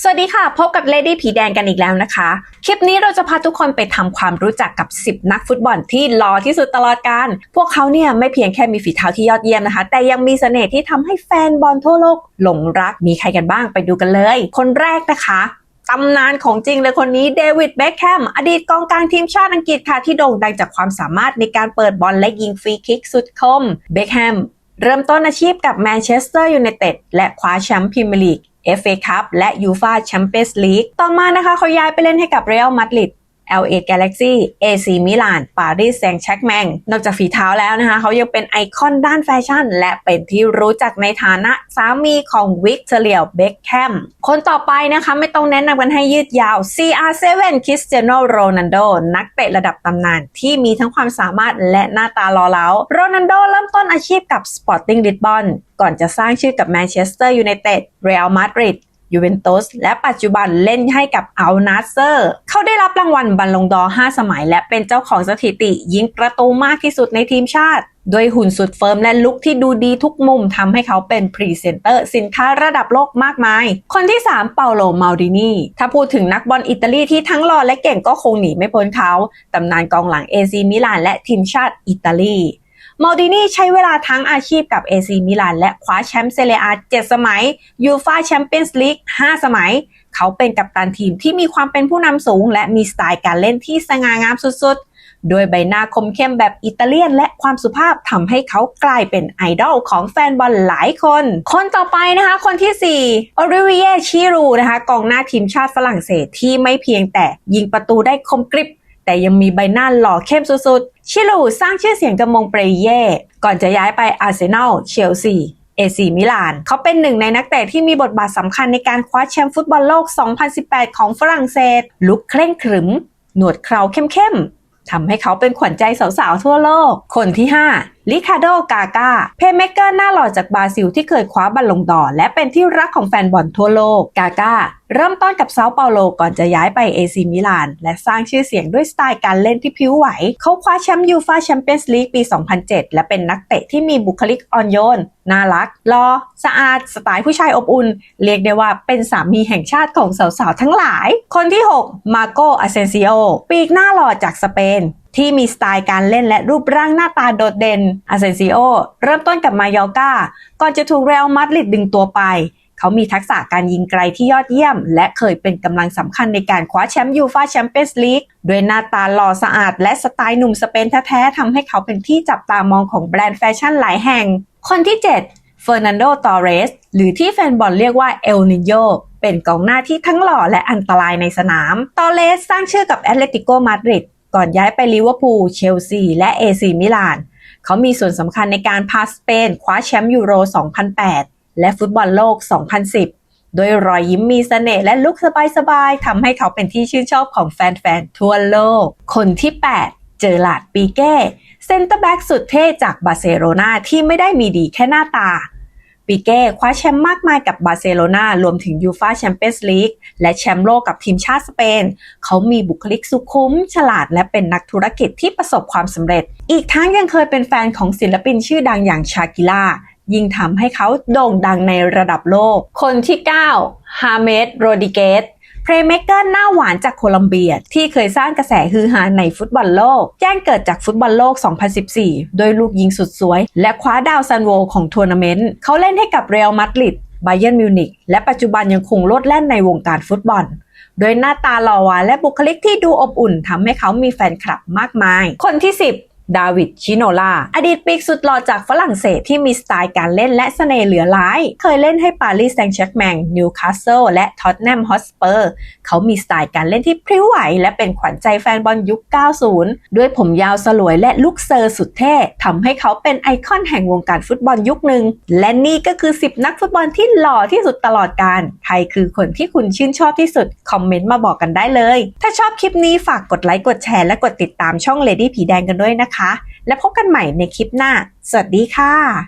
สวัสดีค่ะ พบกับเลดี้ผีแดงกันอีกแล้วนะคะ คลิปนี้เราจะพาทุกคนไปทำความรู้จักกับ 10 นักฟุตบอลที่หล่อที่สุดตลอดกาลพวกเขาเนี่ยไม่เพียงแค่มีฝีเท้าที่ยอดเยี่ยมนะคะ แต่ยังมีเสน่ห์ที่ทำให้แฟนบอลทั่วโลกหลงรัก มีใครกันบ้างไปดูกันเลย คนแรกนะคะตำนานของจริงเลยคนนี้เดวิดเบคแฮมอดีตกองกลางทีมชาติอังกฤษค่ะที่โด่งดังจากความสามารถในการเปิดบอลและยิงฟรีคิกสุดคมเบคแฮมเริ่มต้นอาชีพกับแมนเชสเตอร์ยูไนเต็ดและคว้าแชมป์พรีเมียร์ลีก FA Cup และ UEFA Champions League ต่อมานะคะเขาย้ายไปเล่นให้กับ Real Madrid LA Galaxy AC Milan Paris Saint-Germain นอกจากฝีเท้าแล้วนะคะ เขายังเป็นไอคอนด้านแฟชั่น และเป็นที่รู้จักในฐานะสามีของวิกเตอเรียเบคแฮมคนต่อไปนะคะไม่ต้องแนะนำกันให้ยืดยาว CR7 Cristiano Ronaldo นักเตะระดับตำนานที่มีทั้งความสามารถและหน้าตาหล่อเหลาโรนัลโดเริ่มต้นอาชีพกับ Sporting Lisbon ก่อนจะสร้างชื่อกับแมนเชสเตอร์ยูไนเต็ดเรอัลมาดริด ยูเวนตุสและปัจจุบันเล่นให้กับอัลนาเซอร์ เขาได้รับรางวัลบัลลงดอร์5สมัย และเป็นเจ้าของสถิติยิงประตูมากที่สุดในทีมชาติด้วยหุ่นสุดเฟิร์มและลุคที่ดูดีทุกมุมทำให้เขาเป็นพรีเซนเตอร์สินค้าระดับโลกมากมาย คนที่ 3 เปาโลมาดินีถ้าพูดถึงนักบอลอิตาลีที่ทั้งหล่อและเก่งก็คงหนีไม่พ้นเขา ตำนานกองหลังเอซีมิลานและทีมชาติอิตาลี มอลดินีใช้เวลาทั้งอาชีพกับ AC มิลานและคว้าแชมป์เซเรียอา7สมัยยูฟาแชมเปี้ยนส์ลีก5สมัย เขาเป็นกัปตันทีมที่มีความเป็นผู้นำสูง และมีสไตล์การเล่นที่สง่างามสุดๆ โดยใบหน้าคมเข้มแบบอิตาเลียน และความสุภาพทำให้เขากลายเป็นไอดอลของแฟนบอลหลายคน คนต่อไปนะคะ คนที่4โอริเวียชิรูนะคะกองหน้าทีมชาติฝรั่งเศสที่ไม่เพียงแต่ยิงประตูได้คมกริบ แต่ยังมีใบหน้าหล่อเข้มสุดๆ ชิลูสร้างชื่อเสียงกับมงเปรเย่ ก่อนจะย้ายไปอาร์เซนอล เชลซี เอซีมิลาน เขาเป็นหนึ่งในนักเตะที่มีบทบาทสำคัญในการคว้าแชมป์ฟุตบอลโลก 2018 ของฝรั่งเศส ลุกเคร่งขรึม หนวดเคราเข้มๆทำให้เขาเป็นขวัญใจสาวๆทั่วโลก คนที่ 5ลิคาโดกากาเพย์เมเกอร์หน้าหล่อจากบราซิลที่เคยคว้าบัลลงดอและเป็นที่รักของแฟนบอลทั่วโลก กากาเริ่มต้นกับเซาเปาโลก่อนจะย้ายไปเอซีมิลาน และสร้างชื่อเสียงด้วยสไตล์การเล่นที่พิ้วไหว เขาคว้าแชมป์ยูฟาแชมเปี้ยนส์ลีกปี 2007 และเป็นนักเตะที่มีบุคลิกอ่อนโยน น่ารัก รอ สะอาด สไตล์ผู้ชายอบอุ่น เรียกได้ว่าเป็นสามีแห่งชาติของสาวๆ ทั้งหลาย คนที่ 6 มาโกอาเซนซิโอ ปีกหน้าหล่อจากสเปน ที่มีสไตล์การเล่นและรูปร่างหน้าตาโดดเด่นอาเซนซิโอเริ่มต้นกับมายอกาก่อนจะถูกเรอัลมาดริดดึงตัวไป เขามีทักษะการยิงไกลที่ยอดเยี่ยม และเคยเป็นกำลังสำคัญในการคว้าแชมป์ยูฟาแชมเปี้ยนส์ลีกด้วยหน้าตาหล่อสะอาด และสไตล์หนุ่มสเปนแท้ๆทำให้เขาเป็นที่จับตามองของแบรนด์แฟชั่นหลายแห่ง คนที่ 7 เฟอร์นันโด ตอเรส หรือที่แฟนบอลเรียกว่าเอลนิโยเป็นกองหน้าที่ทั้งหล่อและอันตรายในสนาม ตอเรสสร้างชื่อกับแอตเลติโกมาดริด ก่อนย้ายไปลิเวอร์พูลเชลซีและเอซีมิลาน เขามีส่วนสำคัญในการพาสเปนคว้าแชมป์ยูโร 2008 และฟุตบอลโลก 2010โดยรอยยิ้มมีเสน่ห์และลุคสบายๆทำให้เขาเป็นที่ชื่นชอบของแฟนๆทั่วโลก คนที่ 8 เจอร์ลาดปีเก้เซนเตอร์แบ็กสุดเท่จากบาร์เซโลนาที่ไม่ได้มีดีแค่หน้าตา ปีเก้คว้าแชมป์มากมายกับบาร์เซโลนารวมถึงยูฟาแชมเปี้ยนส์ลีกและแชมป์โลกกับทีมชาติสเปน เขามีบุคลิกสุขุม ฉลาดและเป็นนักธุรกิจที่ประสบความสำเร็จ อีกทั้งยังเคยเป็นแฟนของศิลปินชื่อดังอย่างชากิล่ายิ่งทำให้เขาโด่งดังในระดับโลก คนที่ 9 ฮาเมดโรดิเกส เพลย์เม k เกอร์หน้าหวานจากโคลัมเบีย ที่เคยสร้างกระแสฮือฮาในฟุตบอลโลก แจ้งเกิดจากฟุตบอลโลก 2014 โดยลูกยิงสุดสวย และคว้าดาวซันโวของทัวร์นาเมนต์ เขาเล่นให้กับเรอัลมาดริดไบเยนมิวนิกและปัจจุบันยังคงโลดแล่นในวงการฟุตบอลโดยหน้าตาหล่อหวานและบุคลิกที่ดูอบอุ่นทำให้เขามีแฟนคลับมากมาย คนที่ 10 ดาวิดชิโนลาอดีตปีกสุดหล่อจากฝรั่งเศสที่มีสไตล์การเล่นและเสน่ห์เหลือหลาย เคยเล่นให้ปารีสแซงต์แชร์แมงนิวคาสเซิลและท็อตแนมฮอสเปอร์ เขามีสไตล์การเล่นที่พริ้วไหว และเป็นขวัญใจแฟนบอลยุค 90 ด้วยผมยาวสลวยและลุคเซอร์สุดเท่ทำให้เขาเป็นไอคอนแห่งวงการฟุตบอลยุคหนึ่ง และนี่ก็คือ 10 นักฟุตบอลที่หล่อที่สุดตลอดกาลใครคือคนที่คุณชื่นชอบที่สุด คอมเมนต์มาบอกกันได้เลย ถ้าชอบคลิปนี้ฝากกดไลค์กดแชร์และกดติดตามช่อง Lady ผีแดงกันด้วยนะคะ และพบกันใหม่ในคลิปหน้า สวัสดีค่ะ